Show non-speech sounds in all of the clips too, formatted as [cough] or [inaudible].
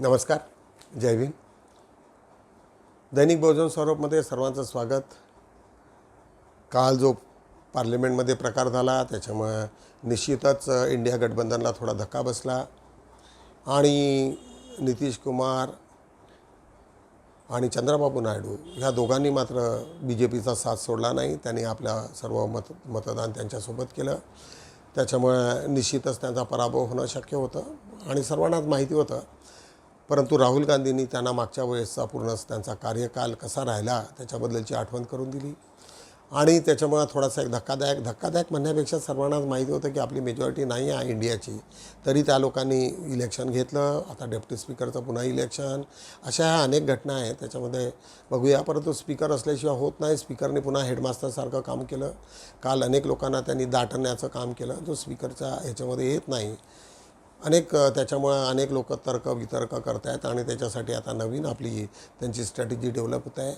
नमस्कार जय भीम. दैनिक बहुजन स्वरूपमध्ये सर्वांचं स्वागत. काल जो पार्लिमेंटमध्ये प्रकार झाला त्याच्यामुळे निश्चितच इंडिया गठबंधनला थोडा धक्का बसला. आणि नितीश कुमार आणि चंद्रबाबू नायडू ह्या दोघांनी मात्र बी जे पीचा साथ सोडला नाही. त्यांनी आपल्या सर्व मत मतदान त्यांच्यासोबत केलं. त्याच्यामुळे निश्चितच त्यांचा पराभव होणं शक्य होतं. आणि सर्वांनाच माहिती होतं परंतु राहुल गांधींनी त्यांना मागच्या वेळेसचा पूर्णच त्यांचा कार्यकाल कसा राहिला त्याच्याबद्दलची आठवण करून दिली. आणि त्याच्यामुळं थोडासा एक धक्कादायक धक्कादायक म्हणण्यापेक्षा सर्वांनाच माहिती होतं की आपली मेजॉरिटी नाही आहे इंडियाची. तरी त्या लोकांनी इलेक्शन घेतलं. आता डेप्टी स्पीकरचं पुन्हा इलेक्शन अशा ह्या अनेक घटना आहेत. त्याच्यामध्ये बघूया. परंतु स्पीकर असल्याशिवाय होत नाही. स्पीकरने पुन्हा हेडमास्टरसारखं काम केलं. काल अनेक लोकांना त्यांनी दाटण्याचं काम केलं. जो स्पीकरच्या ह्याच्यामध्ये येत नाही. अनेक त्याच्यामुळं अनेक लोक तर्क वितर्क करत आहेत आणि त्याच्यासाठी आता नवीन आपली त्यांची स्ट्रॅटेजी डेव्हलप होत आहे.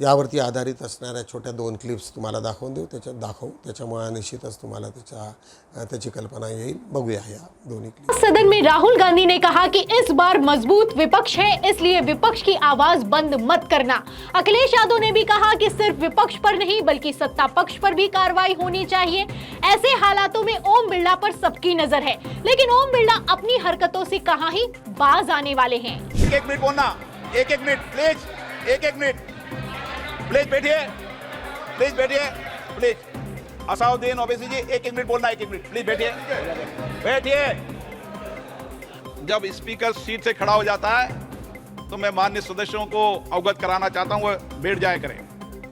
यावरती आधारित असणाऱ्या छोट्या दोन क्लिप्स तुम्हाला दाखवून देऊ. त्याच्यात दाखवू. त्याच्यामुळे निश्चितच तुम्हाला त्याच्या त्याची कल्पना येईल. बघूया या दोन्ही क्लिप सदन में राहुल गांधी ने कहा कि इस बार मज़बूत विपक्ष है इसलिए विपक्ष की आवाज़ बंद मत करना। अखिलेश यादव ने भी कहा कि सिर्फ़ विपक्ष पर नहीं बल्कि सत्ता पक्ष पर भी कार्रवाई होनी चाहिए। ऐसे हालातों में ओम बिरला पर सबकी नज़र है। लेकिन ओम बिरला अपनी हरकतों से कहा ही बाज आने वाले हैं। एक एक मिनट बोलना। एक एक मिनट प्लीज़ एक एक मिनट। प्लीज़ बैठिए। प्लीज़ बैठिए। प्लीज़। असाउद्दीन ओवैसी जी, एक एक मिनट बोलना, एक एक मिनट। प्लीज़ बैठिए। बैठिए। जब स्पीकर सीट से खड़ा हो जाता है तो मैं मान्य सदस्यों को अवगत कराना चाहता हूँ बैठ जाया करें।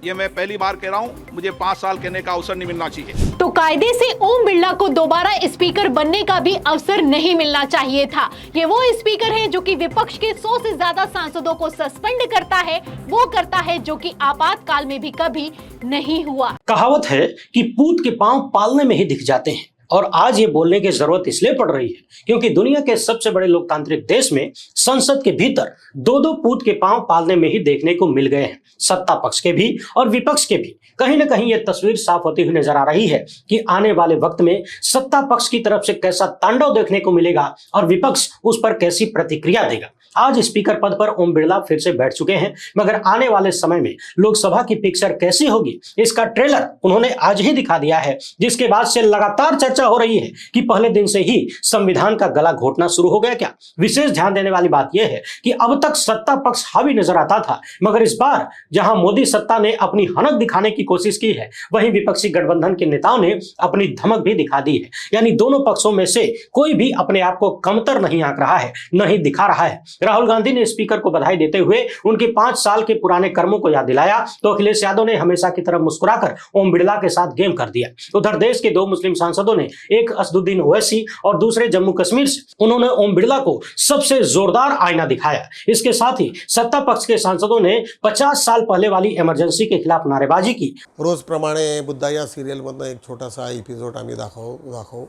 ये मैं पहली बार कह रहा हूँ मुझे पाँच साल कहने का अवसर नहीं मिलना चाहिए। तो कायदे से ओम बिरला को दोबारा स्पीकर बनने का भी अवसर नहीं मिलना चाहिए था। ये वो स्पीकर है जो कि विपक्ष के सौ से ज़्यादा सांसदों को सस्पेंड करता है वो करता है जो कि आपातकाल में भी कभी नहीं हुआ। कहावत है कि पूत के पाँव पालने में ही दिख जाते हैं। और आज ये बोलने की ज़रूरत इसलिए पड़ रही है क्योंकि दुनिया के सबसे बड़े लोकतांत्रिक देश में संसद के भीतर दो दो पूत के पाँव पालने में ही देखने को मिल गए हैं। सत्ता पक्ष के भी और विपक्ष के भी। कहीं ना कहीं ये तस्वीर साफ़ होती हुई नज़र आ रही है कि आने वाले वक्त में सत्ता पक्ष की तरफ़ से कैसा तांडव देखने को मिलेगा और विपक्ष उस पर कैसी प्रतिक्रिया देगा। आज स्पीकर पद पर ओम बिरला फिर से बैठ चुके हैं, मगर आने वाले समय में लोकसभा की पिक्चर कैसी होगी, इसका ट्रेलर उन्होंने आज ही दिखा दिया है, जिसके बाद से लगातार चर्चा हो रही है कि पहले दिन से ही संविधान का गला घोटना शुरू हो गया क्या? विशेष ध्यान देने वाली बात यह है कि अब तक सत्ता पक्ष हावी नज़र आता था, मगर इस बार जहाँ मोदी सत्ता ने अपनी हनक दिखाने की कोशिश की है, वहीं विपक्षी गठबंधन के नेताओं ने अपनी धमक भी दिखा दी है। यानी दोनों पक्षों में से कोई भी अपने आप को कमतर नहीं आंक रहा है नहीं दिखा रहा है। राहुल गांधी ने स्पीकर को बधाई देते हुए उनके पाँच साल के पुराने कर्मों को याद दिलाया। तो अखिलेश यादव ने हमेशा की तरह मुस्कुराकर ओम बिड़ला के साथ गेम कर दिया। उधर देश के दो मुस्लिम सांसदों ने में एक असदुद्दीन ओवैसी और दूसरे जम्मू कश्मीर से उन्होंने ओम बिरला को सबसे जोरदार आईना दिखाया। इसके साथ ही सत्ता पक्ष के सांसदों ने 50 साल पहले वाली इमरजेंसी के खिलाफ नारेबाजी की। रोजप्रमाणे बुद्धा या सिरियलमधनं एक छोटासा एपिसोड आम्ही दाखवू दाखवू।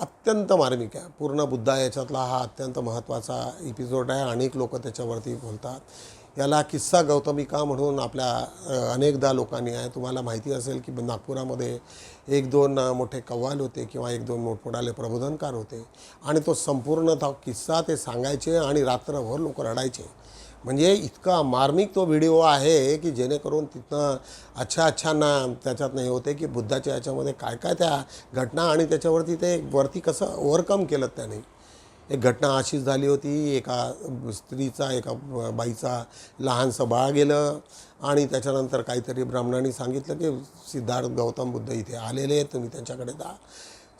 अत्यंत मार्मिक आहे. पूर्ण बुद्धा याच्यातला हा अत्यंत महत्त्वाचा एपिसोड आहे. अनेक लोक त्याच्यावरती बोलतात. याला किस्सा गौतमिका म्हणून आपल्या अनेकदा लोकांनी आहे तुम्हाला माहिती असेल की नागपुरामध्ये एक दोन मोठे कव्वाल होते किंवा एक दोन मोठमोठाले प्रबोधनकार होते. आणि तो संपूर्ण तो किस्सा ते सांगायचे आणि रात्रभर लोक रडायचे. म्हणजे इतका मार्मिक तो व्हिडिओ आहे की जेणेकरून तिथनं अच्छा अच्छा ना त्याच्यात नाही होते की बुद्धाच्या याच्यामध्ये काय काय त्या घटना आणि त्याच्यावरती ते वरती कसं ओव्हरकम केलं त्याने. एक घटना अशीच झाली होती. एका स्त्रीचा एका बाईचा लहानसं बाळ गेलं आणि त्याच्यानंतर काहीतरी ब्राह्मणांनी सांगितलं की सिद्धार्थ गौतम बुद्ध इथे आलेले आहेत तुम्ही त्यांच्याकडे जा.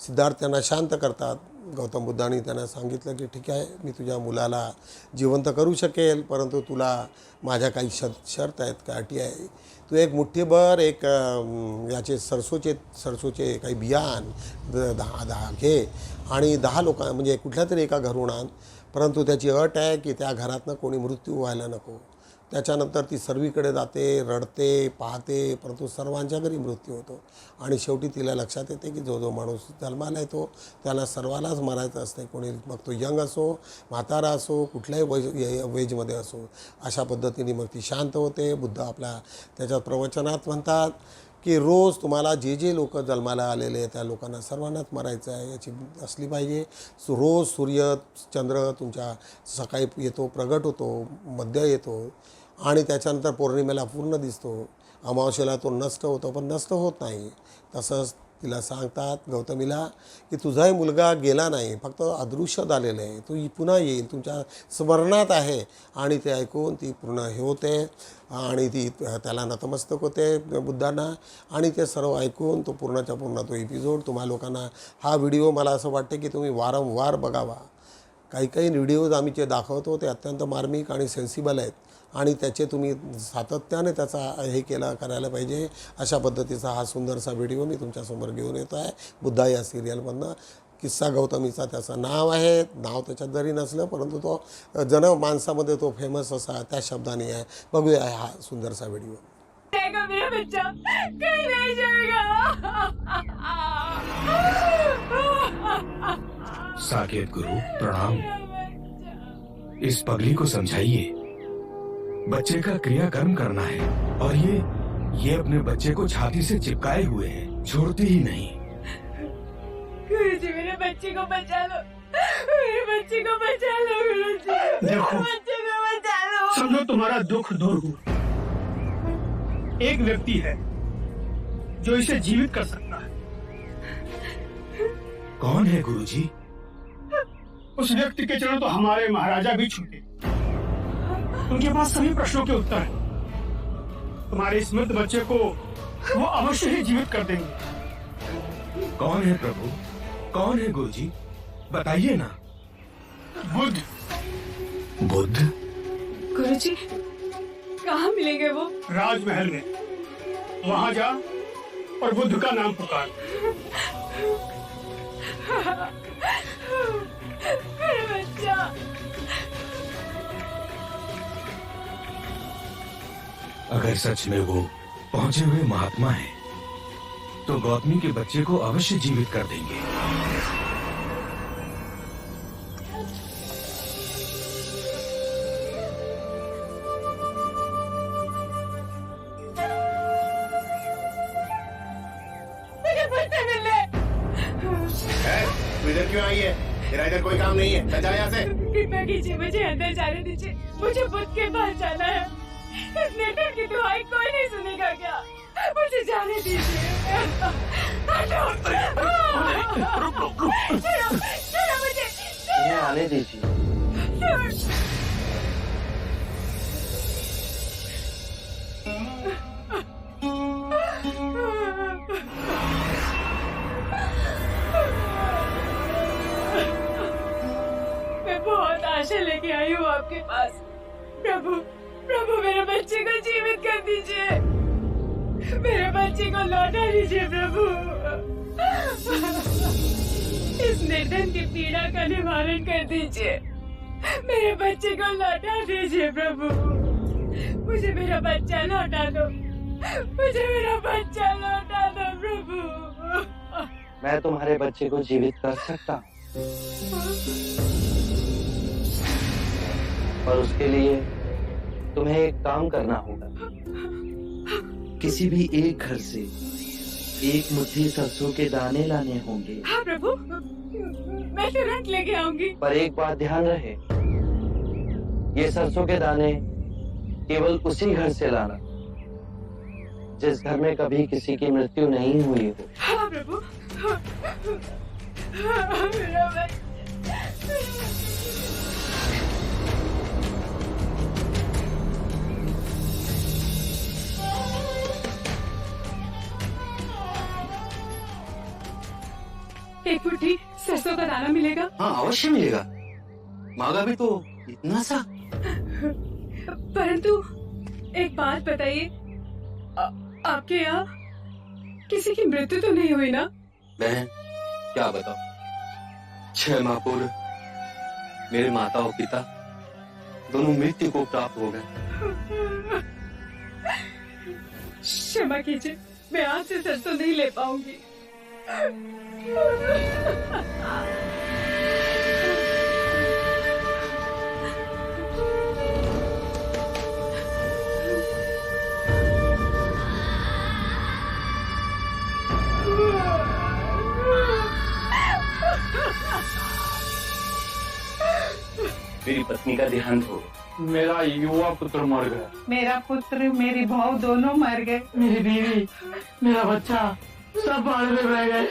सिद्धार्थ त्यांना शांत करतात. गौतम बुद्धांनी त्यांना सांगितलं की ठीक आहे मी तुझ्या मुलाला जिवंत करू शकेल परंतु तुला माझ्या काही शर्त शर्त आहेत का अटी आहे. तू एक मुठ्ठीभर एक याचे सरसोचे सरसोचे काही बियाण द- दहा दहा घे. आणि दहा लोक म्हणजे कुठल्या तरी एका घरून आण परंतु त्याची अट आहे की त्या घरातनं कोणी मृत्यू व्हायला नको. त्याच्यानंतर ती सर्वीकडे जाते रडते पाहते परंतु सर्वांच्या घरी मृत्यू होतो. आणि शेवटी तिला लक्षात येते की जो जो माणूस जन्माला येतो त्याला सर्वालाच मरायचं असते कोणी मग तो यंग असो म्हातारा असो कुठल्याही वय वेजमध्ये असो अशा पद्धतीने मग ती शांत होते. बुद्ध आपल्या त्याच्यात प्रवचनात म्हणतात की रोज तुम्हाला जे जे लोक जन्माला आलेले आहेत त्या लोकांना सर्वांनाच मरायचं आहे याची असली पाहिजे. रोज सूर्य चंद्र तुमच्या सकाळी येतो प्रगट होतो मध्य येतो आणि त्याच्यानंतर पौर्णिमेला पूर्ण दिसतो. अमावस्येला तो नष्ट होतो पण नष्ट होत नाही. तसंच तिला सांगतात गौतमीला की तुझाही मुलगा गेला नाही फक्त अदृश्य झालेला आहे. तो पुन्हा येईल तुमच्या स्मरणात आहे. आणि ते ऐकून ती पूर्ण हे होते आणि ती त्याला नतमस्तक होते बुद्धांना. आणि ते सर्व ऐकून तो पूर्णच्या पूर्ण तो एपिसोड तुम्हा लोकांना हा व्हिडिओ मला असं वाटते की तुम्ही वारंवार बघावा. काही काही व्हिडिओज आम्ही जे दाखवतो ते अत्यंत मार्मिक आणि सेन्सिबल आहेत. आणि त्याचे तुम्ही सातत्याने त्याचा हे केला करायला पाहिजे. अशा पद्धतीचा हा सुंदरसा व्हिडिओ मी तुमच्यासमोर घेऊन येतो आहे. बुद्धा या सिरियलमधनं. किस्सा गौतमीचा त्याचं नाव आहे. नाव त्याच्यात जरी नसलं परंतु तो जन माणसामध्ये तो फेमस असा त्या शब्दाने आहे. बघूया हा सुंदरसा व्हिडिओ. साकेत गुरु प्रणाम. इस पगली को समझाइए। बच्चे का क्रियाकर्म करना है। और ये ये अपने बच्चे को छाती से चिपकाए हुए हैं। छोड़ती ही नहीं। मेरे बच्चे को बचा लो। मेरे बच्चे को बचा लो गुरु जी। देखो। बच्चे को बचा लो। समझो तुम्हारा दुख दूर हुआ एक व्यक्ति है जो इसे जीवित कर सकता है। कौन है गुरुजी? उस व्यक्ति के चरण तो हमारे महाराजा भी छूटे। उनके पास सभी प्रश्नों के उत्तर हैं। तुम्हारे इस मृत बच्चे को वो अवश्य ही जीवित कर देंगे। कौन है प्रभु? कौन है गुरुजी? बताइए ना। बुद्ध। बुद्ध? गुरु जी कहाँ मिलेंगे वो? राजमहल में। वहाँ जा और बुद्ध का नाम पुकार। [laughs] अगर सच में वो पहुंचे हुए महात्मा है तो गौतमी के बच्चे को अवश्य जीवित कर देंगे। आपके पास। प्रभु प्रभु मेरे बच्चे को जीवित कर दीजिए। मेरे बच्चे को लौटा दीजिए, प्रभु। इस निर्धन की पीड़ा का निवारण कर दीजिए। मेरे बच्चे को लौटा दीजिए, प्रभु। मुझे मेरा बच्चा लौटा दो। मुझे मेरा बच्चा लौटा दो, प्रभु। मैं तुम्हारे बच्चे को जीवित कर सकता हूँ। पर उसके लिए तुम्हें एक काम करना होगा। किसी भी एक घर से एक मुट्ठी सरसों के दाने लाने होंगे। हाँ प्रभु। मैं तुरंत लेके आऊँगी। पर एक बात ध्यान रहे ये सरसों के दाने केवल उसी घर से लाना जिस घर में कभी किसी की मृत्यु नहीं हुई हो। हाँ प्रभु। हाँ, मेरा एक मुट्ठी सरसों का दाना मिलेगा? हाँ अवश्य मिलेगा। मांगा भी तो इतना सा। परंतु एक बात बताइए आपके यहाँ किसी की मृत्यु तो नहीं हुई ना? बहन क्या बताओ छह माह पूर्व मेरे माता और पिता दोनों मृत्यु को प्राप्त हो गए। क्षमा कीजिए मैं आपसे सरसों नहीं ले पाऊँगी। मेरी पत्नी का देहांत हो मेरा युवा पुत्र मर गया। मेरा पुत्र मेरी भाव दोनों मर गए। मेरी बीवी मेरा बच्चा। सब बाढ़ में बह गए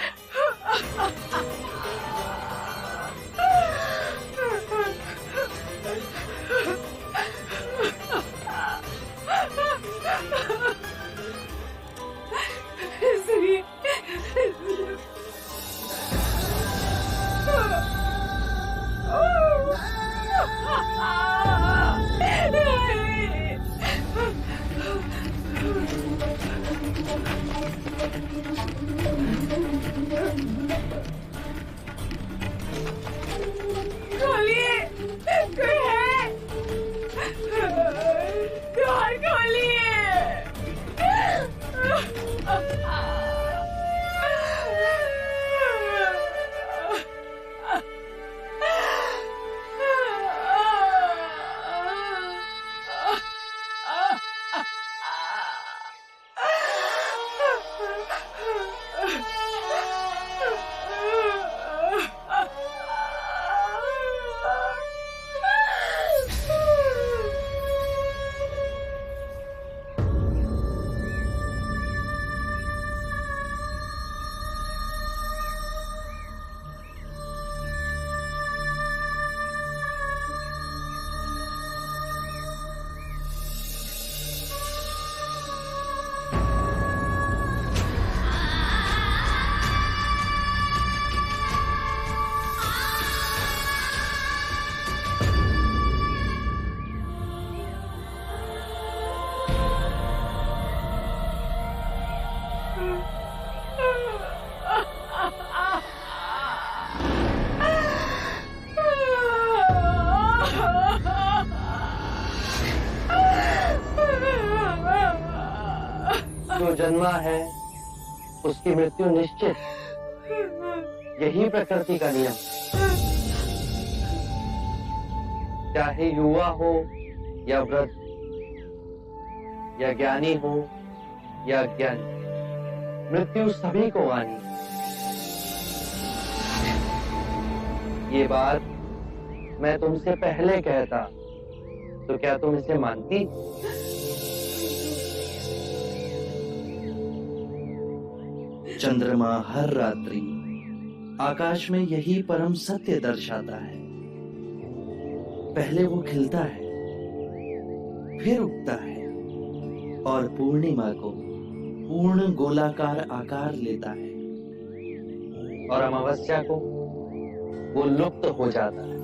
उसकी मृत्यु निश्चित। यही प्रकृति का नियम। चाहे युवा हो या वृद्ध, या ज्ञानी हो या अज्ञानी मृत्यु सभी को आनी। ये बात मैं तुमसे पहले कहता तो क्या तुम इसे मानती? चंद्रमा हर रात्रि आकाश में यही परम सत्य दर्शाता है। पहले वो खिलता है, फिर उगता है, और पूर्णिमा को पूर्ण गोलाकार आकार लेता है, और अमावस्या को वो लुप्त हो जाता है।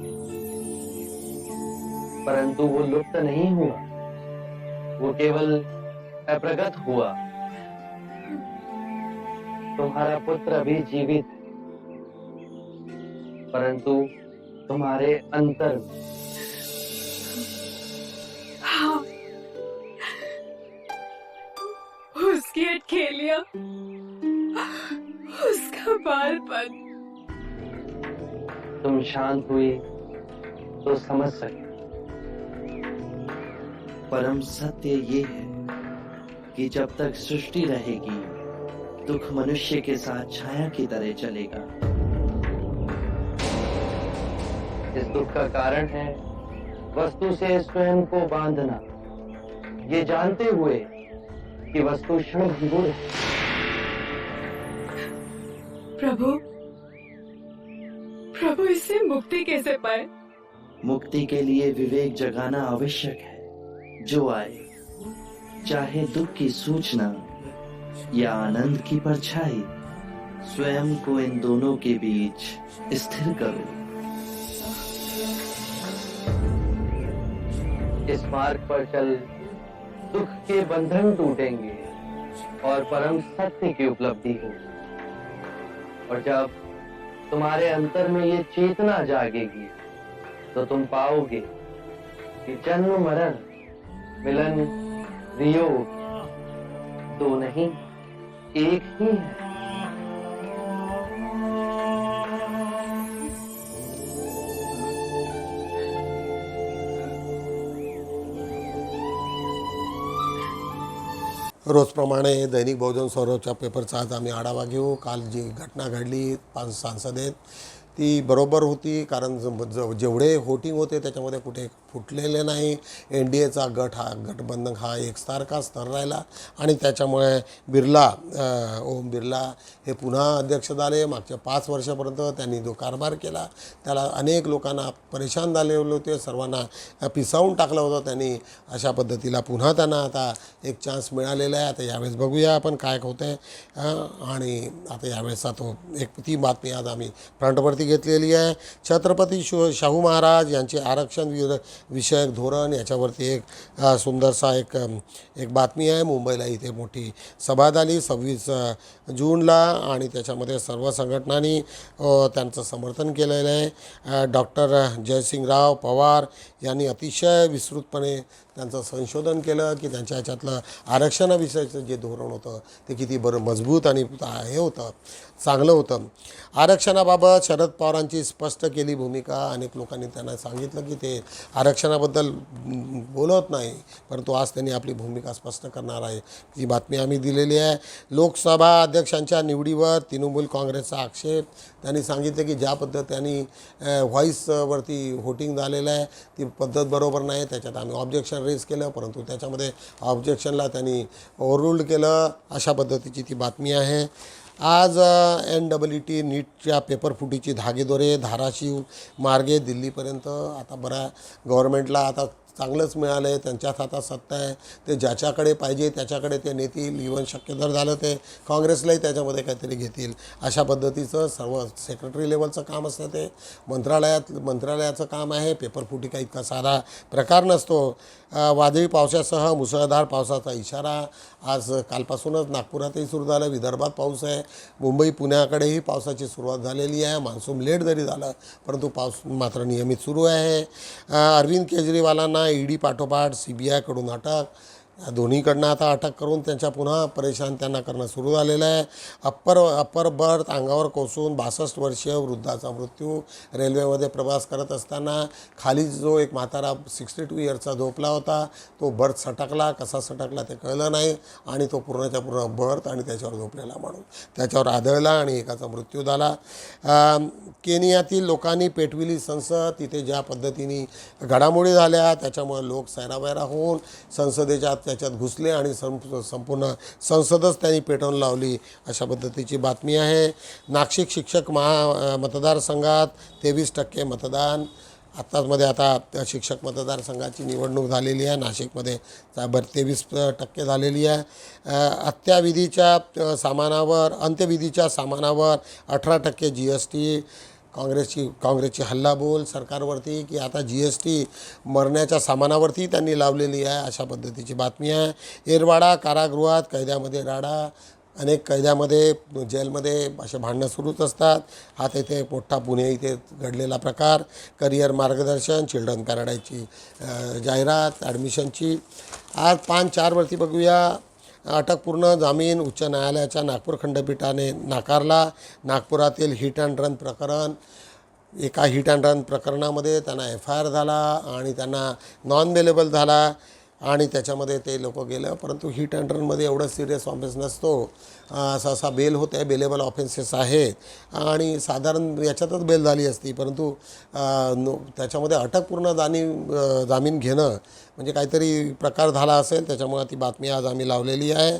परंतु वो लुप्त नहीं हुआ, वो केवल अप्रगत हुआ। तुम्हारा पुत्र अभी जीवित। है परंतु तुम्हारे अंतर में हाँ। उसकी अटखेलियाँ उसका बालपन। तुम शांत हुई तो समझ सके। परम सत्य ये है कि जब तक सृष्टि रहेगी दुख मनुष्य के साथ छाया की तरह चलेगा। इस दुख का कारण है वस्तु से स्वयं को बांधना। ये जानते हुए कि वस्तु क्षण है। प्रभु प्रभु इससे मुक्ति कैसे पाए? मुक्ति के लिए विवेक जगाना आवश्यक है। जो आए चाहे दुख की सूचना या आनंद की परछाई। स्वयं को इन दोनों के बीच स्थिर करो। इस मार्ग पर चल दुख के बंधन टूटेंगे और परम सत्य की उपलब्धि हो और जब तुम्हारे अंतर में ये चेतना जागेगी तो तुम पाओगे कि जन्म मरण मिलन, वियोग दो नहीं। एक. ही है रोजप्रमाणे दैनिक बहुजन सौरभच्या पेपरचा आज आम्ही आढावा घेऊ. काल जी घटना घडली पाच सांसदेत ती बरोबर होती कारण ज- जेवढे होटिंग होते त्याच्यामध्ये कुठे फुटलेले नाही. एन डी एचा गट हा गटबंधन हा एकसारखा स्तर राहिला. आणि त्याच्यामुळे बिर्ला ओम बिर्ला हे पुन्हा अध्यक्ष झाले. मागच्या पाच वर्षापर्यंत त्यांनी जो कारभार केला त्याला अनेक लोकांना परेशान झाले होते. सर्वांना पिसावून टाकलं होतं. त्यांनी अशा पद्धतीला पुन्हा त्यांना आता एक चान्स मिळालेला आहे. आता यावेळेस बघूया आपण काय होतं आहे आणि आता यावेळेसचा तो एक ती बातमी आज आम्ही फ्रंटवरती घेतलेली आहे. छत्रपती शो शाहू महाराज यांचे आरक्षण विर विषयक धोरण याच्यावरती एक सुंदरसा एक एक बातमी आहे. मुंबईला इथे मोठी सभा झाली. सव्वीस जूनला आणि त्याच्यामध्ये सर्व संघटनांनी त्यांचं समर्थन केलेलं आहे. डॉक्टर जयसिंगराव पवार यांनी अतिशय विस्तृतपणे त्यांचं संशोधन केलं की त्यांच्या ह्याच्यातलं आरक्षणाविषयीचं जे धोरण होतं ते किती बरं मजबूत आणि हे होतं चांगलं होतं. आरक्षणाबाबत शरद पवारांची स्पष्ट केली भूमिका. अनेक लोकांनी त्यांना सांगितलं की ते आरक्षणाबद्दल बोलत नाही परंतु आज त्यांनी आपली भूमिका स्पष्ट करणार आहे. ती बातमी आम्ही दिलेली आहे. लोकसभा अध्यक्षांच्या निवडीवर तृणमूल काँग्रेसचा आक्षेप. त्यांनी सांगितलं की ज्या पद्धतीने व्हॉईसवरती व्होटिंग झालेलं आहे ती पद्धत बरोबर नाही. त्याच्यात आम्ही ऑब्जेक्शन रेज केलं परंतु त्याच्यामध्ये ऑब्जेक्शनला त्यांनी ओव्हररूल्ड केलं अशा पद्धतीची ती बातमी आहे. आज एन डबल टी नीटच्या पेपर फुटीची धागेदोरे धाराशिव मार्गे दिल्लीपर्यंत आता बऱ्या गव्हर्मेंटला आता चांगलंच मिळालं आहे त्यांच्याच हातात सत्ता आहे. ते ज्याच्याकडे पाहिजे त्याच्याकडे ते नेतील. इवन शक्य जर झालं ते काँग्रेसलाही त्याच्यामध्ये काहीतरी घेतील. अशा पद्धतीचं सर्व सेक्रेटरी लेवलचं काम असतं ते. मंत्रालयात मंत्रालयाचं काम आहे. पेपर फुटी काही इतका साधा प्रकार नसतो. वादळी पावसासह मुसळधार पावसाचा इशारा. आज कालपासूनच नागपुरातही सुरू झालं. विदर्भात पाऊस आहे. मुंबई पुण्याकडेही पावसाची सुरुवात झालेली आहे. मान्सून लेट जरी झालं परंतु पाऊस मात्र नियमित सुरू आहे. अरविंद केजरीवालांना ईडी पाठोपाठ सी बी आयकडून अटक या दोन्हीकडनं आता अटक करून त्यांच्या पुन्हा परेशान त्यांना करणं सुरू झालेलं आहे. अप्पर अप्पर बर्थ अंगावर कोसून बासष्ट वर्षीय वृद्धाचा मृत्यू रेल्वेमध्ये प्रवास करत असताना खाली जो एक म्हातारा सिक्स्टी टू इयरचा झोपला होता तो बर्थ सटकला. कसा सटकला ते कळलं नाही आणि तो पूर्णच्या पूर्ण बर्थ आणि त्याच्यावर झोपलेला म्हणून त्याच्यावर आदळला आणि एकाचा मृत्यू झाला. केनियातील लोकांनी पेटविली संसद तिथे ज्या पद्धतीने घडामोडी झाल्या त्याच्यामुळे लोक सैरावैरा होऊन संसदेच्या त्याच्यात घुसले आणि संप संपूर्ण संसदच त्यांनी पेटवून लावली अशा पद्धतीची बातमी आहे. नाशिक शिक्षक महा मतदारसंघात तेवीस टक्के मतदान. आत्ताचमध्ये आता शिक्षक मतदारसंघाची निवडणूक झालेली आहे. नाशिकमध्ये बर तेवीस टक्के झालेली आहे. अत्याविधीच्या सामानावर अंत्यविधीच्या सामानावर अठरा टक्के जी एस टी काँग्रेसची काँग्रेसची हल्लाबोल सरकारवरती की आता जी एस टी मरण्याच्या सामानावरती त्यांनी लावलेली आहे अशा पद्धतीची बातमी आहे. एरवाडा कारागृहात कैद्यामध्ये राडा अनेक कैद्यामध्ये जेलमध्ये असे भांडणं सुरूच असतात. हा तेथे मोठा पुणे इथे घडलेला प्रकार करिअर मार्गदर्शन चिल्ड्रन पॅराडाईजची जाहिरात ॲडमिशनची आज पाच चारवरती बघूया. अटकपूर्ण जामीन उच्च न्यायालयाच्या नागपूर खंडपीठाने नाकारला. नागपुरातील हिट अँड रन प्रकरण एका हिट अँड रन प्रकरणामध्ये त्यांना एफ आय आर झाला आणि त्यांना नॉन बेलेबल झाला आणि त्याच्यामध्ये ते लोक गेलं. परंतु हिट अँड रनमध्ये एवढं सिरियस ऑफेन्स नसतो. सहसा बेल होते बेलेबल ऑफेन्सेस आहेत. आणि साधारण याच्यातच बेल झाली असती. परंतु नो त्याच्यामध्ये अटकपूर्ण जाणीव जामीन घेणं म्हणजे काहीतरी प्रकार झाला असेल त्याच्यामुळे ती बातमी आज आम्ही लावलेली आहे.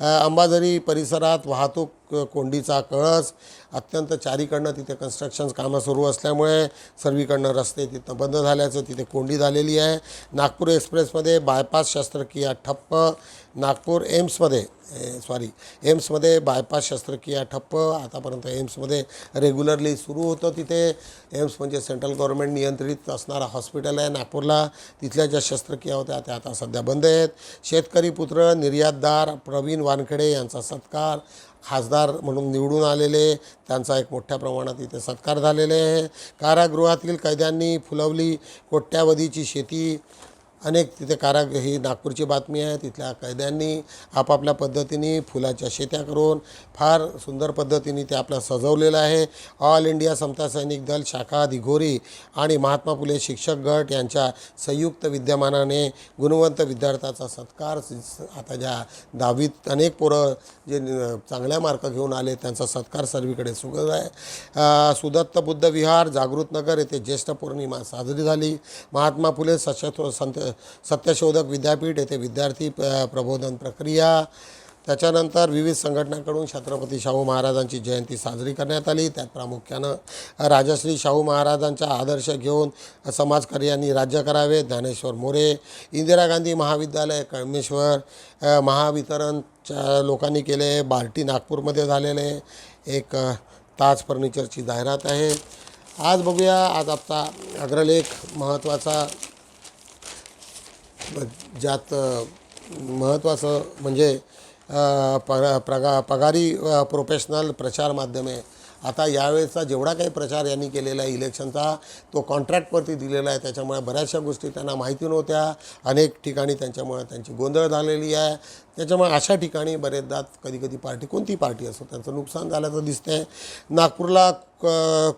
अंबाझरी परिसरात वाहतूक कोंडीचा कळस अत्यंत चारीकडनं तिथे कन्स्ट्रक्शन्स कामं सुरू असल्यामुळे सर्वीकडनं रस्ते तिथं बंद झाल्याचं तिथे कोंडी झालेली आहे. नागपूर एक्सप्रेसमध्ये बायपास शस्त्रक्रिया ठप्प नागपूर एम्समध्ये सॉरी एम्समध्ये बायपास शस्त्रक्रिया ठप्प. आतापर्यंत एम्समध्ये रेग्युलरली सुरू होतं तिथे. एम्स म्हणजे सेंट्रल गव्हर्नमेंट नियंत्रित असणारा हॉस्पिटल आहे नागपूरला. तिथल्या ज्या शस्त्रक्रिया होत्या त्या आता सध्या बंद आहेत. शेतकरी पुत्र निर्यातदार प्रवीण वानखेडे यांचा सत्कार खासदार म्हणून निवडून आलेले. त्यांचा एक मोठ्या प्रमाणात इथे सत्कार झालेले आहे. कारागृहातील कैद्यांनी फुलवली कोट्यावधीची शेती. अनेक तिथे काराग ही नागपूरची बातमी आहे. तिथल्या कैद्यांनी आपापल्या पद्धतीने फुलाच्या शेत्या करून फार सुंदर पद्धतीने ते आपलं सजवलेलं आहे. ऑल इंडिया समता सैनिक दल शाखा दिघोरी आणि महात्मा फुले शिक्षक गट यांच्या संयुक्त विद्यमानाने गुणवंत विद्यार्थ्याचा सत्कार आता ज्या दहावीत अनेक पोरं जे चांगल्या मार्क घेऊन आले त्यांचा सत्कार सर्वीकडे सुगत आहे. सुदत्त बुद्ध विहार जागृत नगर येथे ज्येष्ठ पौर्णिमा साजरी झाली. महात्मा फुले सशस्त्र संत सत्यशोधक विद्यापीठ येथे विद्यार्थी प्रबोधन प्रक्रिया. त्याच्यानंतर विविध संघटनांकडून छत्रपती शाहू महाराजांची जयंती साजरी करण्यात आली. त्यात प्रामुख्यानं राजश्री शाहू महाराजांचा आदर्श घेऊन समाजकार्यांनी राज्य करावे. ज्ञानेश्वर मोरे इंदिरा गांधी महाविद्यालय कळमेश्वर महावितरणच्या लोकांनी केले. बार्टी नागपूरमध्ये झालेले एक ताज फर्निचरची जाहिरात आहे. आज बघूया आज आपला अग्रलेख महत्त्वाचा ज्यात महत्त्वाचं म्हणजे पग पगा प्रगा पगारी प्रोफेशनल प्रचार माध्यमे. आता यावेळेचा जेवढा काही प्रचार यांनी केलेला आहे इलेक्शनचा तो कॉन्ट्रॅक्टवरती दिलेला आहे. त्याच्यामुळे बऱ्याचशा गोष्टी त्यांना माहिती नव्हत्या. अनेक ठिकाणी त्यांच्यामुळे त्यांची गोंधळ झालेली आहे. त्याच्यामुळे अशा ठिकाणी बरेचदा कधी कधी पार्टी कोणती पार्टी असो त्यांचं नुकसान झाल्याचं दिसतंय. नागपूरला क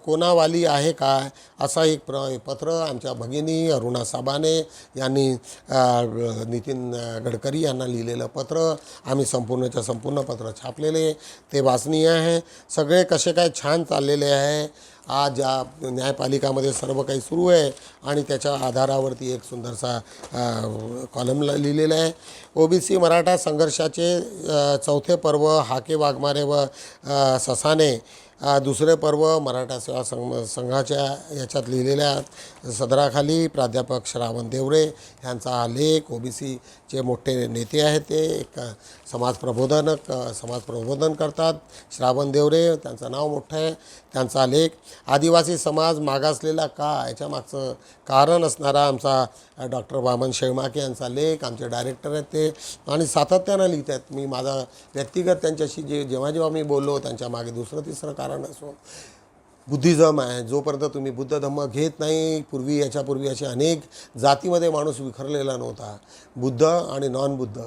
कोणावाली आहे काय असा एक प्र पत्र आमच्या भगिनी अरुणा साबाने यांनी नितीन गडकरी यांना लिहिलेलं पत्र. आम्ही संपूर्णच्या संपूर्ण पत्र छापलेले ते वाचनीय आहे. सगळे कसे काय छान चाललेले आहे. आज ज्या न्यायपालिकामध्ये सर्व काही सुरू आहे आणि त्याच्या आधारावरती एक सुंदरसा कॉलम लिहिलेला आहे. ओबीसी मराठा संघर्षाचे चौथे पर्व हाके वाघमारे व ससाने दुसरे पर्व मराठा सेवा संघ संघाच्या याच्यात लिहिलेल्या सदराखाली प्राध्यापक श्रावण देवरे यांचा हा लेख ओबीसीचे मोठे नेते आहेत ते एक समाज प्रबोधनक समाज प्रबोधन करतात. श्रावण देवरे त्यांचं नाव मोठं आहे त्यांचा लेख. आदिवासी समाज मागासलेला का? याच्या मागचं कारण असणारा आमचा डॉक्टर वामन शेळमाके यांचा लेख आमचे डायरेक्टर आहेत ते. आणि सातत्यानं लिहित आहेत. मी माझा व्यक्तिगत त्यांच्याशी जे जेव्हा जेव्हा मी बोललो त्यांच्या मागे दुसरं तिसरं कारण असो बुद्धिझम आहे. जोपर्यंत तुम्ही बुद्ध धम्म घेत नाही पूर्वी याच्यापूर्वी असे अनेक जातीमध्ये माणूस विखरलेला नव्हता. बुद्ध आणि नॉन बुद्ध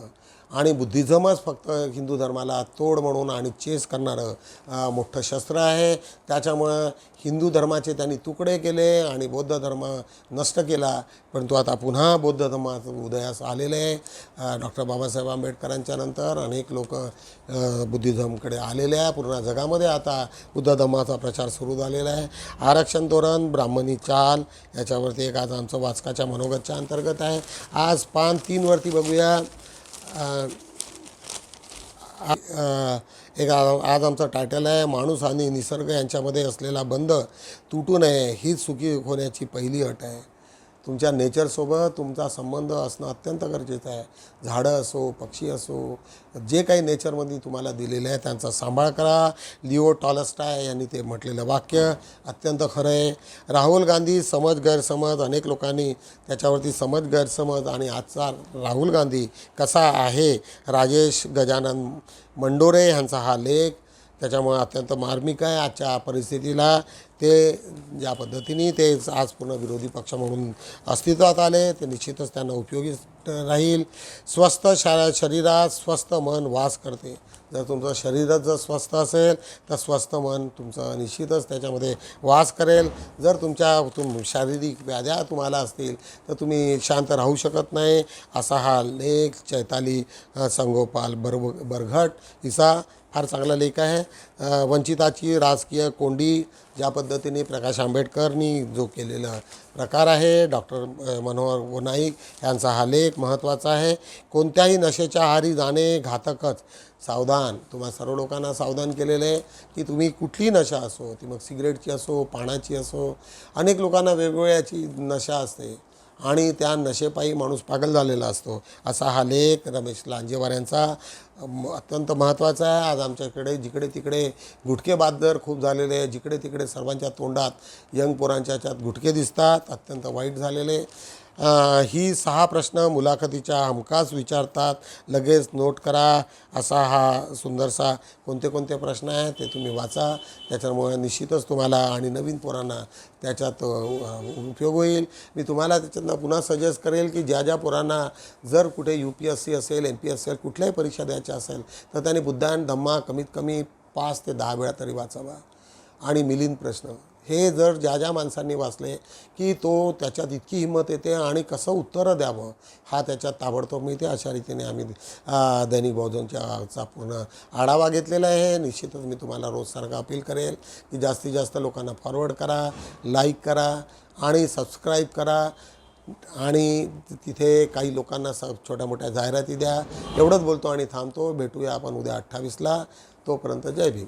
आणि बुद्धिझमच फक्त हिंदू धर्माला तोड म्हणून आणि चेस करणारं मोठं शस्त्र आहे. त्याच्यामुळं हिंदू धर्माचे त्यांनी तुकडे केले आणि बौद्ध धर्म नष्ट केला. परंतु आता पुन्हा बौद्ध धर्माचं उदयास आलेलं आहे. डॉक्टर बाबासाहेब आंबेडकरांच्या नंतर अनेक लोक बुद्धिझमकडे आलेले आहे. पूर्ण जगामध्ये आता बुद्ध धर्माचा प्रचार सुरू झालेला आहे. आरक्षण धोरण ब्राह्मणी चाल याच्यावरती एक आज आमचं वाचकाच्या मनोगतच्या अंतर्गत आहे. आज पान तीनवरती बघूया. एक आज आमचं टायटल आहे माणूस आणि निसर्ग यांच्यामध्ये असलेला बंध तुटू नये हीच सुखी होण्याची पहिली अट आहे. तुमच्या नेचरसोबत तुमचा संबंध असणं अत्यंत गरजेचं आहे. झाडं असो पक्षी असो जे काही नेचरमध्ये तुम्हाला दिलेलं आहे त्यांचा सांभाळ करा. लिओ टॉलस्टाय यांनी ते म्हटलेलं वाक्य अत्यंत खरं आहे. राहुल गांधी समज गैरसमज अनेक लोकांनी त्याच्यावरती समज गैरसमज आणि आजचा राहुल गांधी कसा आहे? राजेश गजानन मंडोरे यांचा हा लेख त्याच्यामुळे अत्यंत मार्मिक आहे. आजच्या परिस्थितीला ते ज्या पद्धतीने ते आज पूर्ण विरोधी पक्ष म्हणून अस्तित्वात आले ते निश्चितच त्यांना उपयोगी राहील. स्वस्थ शा शरीरात स्वस्थ मन वास करते. जर तुमचं शरीरच जर स्वस्थ असेल तर स्वस्थ मन तुमचं निश्चितच त्याच्यामध्ये वास करेल. जर तुमच्या तुम शारीरिक व्याध्या तुम्हाला असतील तर तुम्ही शांत राहू शकत नाही. असा हा लेख चैताली संगोपाल बर बरघट हिचा फार चांगला लेख आहे. वंचिताची राजकीय कोंडी ज्या पद्धतीने प्रकाश आंबेडकरनी जो केलेला प्रकार आहे डॉक्टर मनोहर नाईक यांचा हा लेख महत्त्वाचा आहे. कोणत्याही नशेच्या आहारी जाणे घातकच. सावधान तुम्हा सर्व लोकांना सावधान केलेलं आहे की तुम्ही कुठली नशा असो ती मग सिगरेटची असो पानाची असो अनेक लोकांना वेगवेगळ्याची नशा असते. आणि त्या नशेपायी माणूस पागल झालेला असतो. असा हा लेख रमेश लांजेवार यांचा अत्यंत महत्त्वाचा आहे. आज आमच्याकडे जिकडे तिकडे गुटखेबाद दर खूप झालेले आहे. जिकडे तिकडे सर्वांच्या तोंडात यंग पोरांच्या ह्याच्यात गुटखे दिसतात. अत्यंत वाईट झालेले आहे. ही सहा प्रश्न मुलाखतीच्या हमखास विचारतात. लगेच नोट करा. असा हा सुंदरसा कोणते कोणते प्रश्न आहेत ते तुम्ही वाचा. त्याच्यामुळे निश्चितच तुम्हाला आणि नवीन पोरांना त्याच्यात उपयोग होईल. मी तुम्हाला त्याच्यातनं पुन्हा सजेस्ट करेल की ज्या ज्या पोरांना जर कुठे यू पी एस सी असेल एम पी एस सी असेल कुठल्याही परीक्षा द्यायच्या असेल तर त्यांनी बुद्धायन धम्मा कमीत कमी पाच ते दहा वेळा तरी वाचावा. आणि मिलिंद प्रश्न. हे जर ज्या ज्या माणसांनी वाचले की तो त्याच्यात इतकी हिंमत येते आणि कसं उत्तरं द्यावं हा त्याच्यात ताबडतोब मिळते अशा रीतीने आम्ही दैनिक बहुजनच्या पूर्ण आढावा घेतलेला आहे. निश्चितच मी तुम्हाला रोजसारखं अपील करेल की जास्तीत जास्त लोकांना फॉरवर्ड करा लाईक करा आणि सबस्क्राईब करा आणि तिथे काही लोकांना स छोट्या मोठ्या जाहिराती द्या. एवढंच बोलतो आणि थांबतो. भेटूया आपण उद्या अठ्ठावीसला. तोपर्यंत जय भीम.